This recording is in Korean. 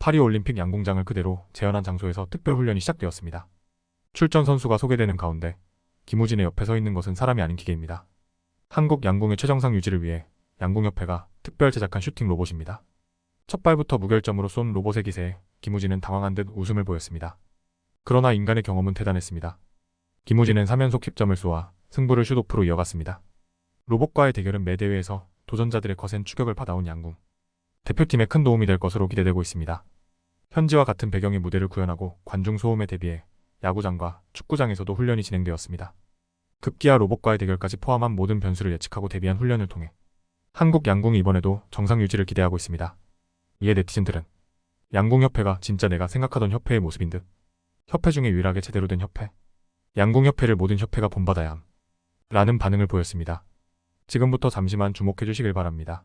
파리올림픽 양궁장을 그대로 재현한 장소에서 특별훈련이 시작되었습니다. 출전 선수가 소개되는 가운데 김우진의 옆에 서 있는 것은 사람이 아닌 기계입니다. 한국 양궁의 최정상 유지를 위해 양궁협회가 특별 제작한 슈팅 로봇입니다. 첫 발부터 무결점으로 쏜 로봇의 기세에 김우진은 당황한 듯 웃음을 보였습니다. 그러나 인간의 경험은 대단했습니다. 김우진은 3연속 10점을 쏘아 승부를 슛오프로 이어갔습니다. 로봇과의 대결은 매 대회에서 도전자들의 거센 추격을 받아온 양궁. 대표팀에 큰 도움이 될 것으로 기대되고 있습니다. 현지와 같은 배경의 무대를 구현하고 관중 소음에 대비해 야구장과 축구장에서도 훈련이 진행되었습니다. 급기야 로봇과의 대결까지 포함한 모든 변수를 예측하고 대비한 훈련을 통해 한국 양궁이 이번에도 정상 유지를 기대하고 있습니다. 이에 네티즌들은 양궁협회가 진짜 내가 생각하던 협회의 모습인 듯 협회 중에 유일하게 제대로 된 협회 양궁협회를 모든 협회가 본받아야 함 라는 반응을 보였습니다. 지금부터 잠시만 주목해 주시길 바랍니다.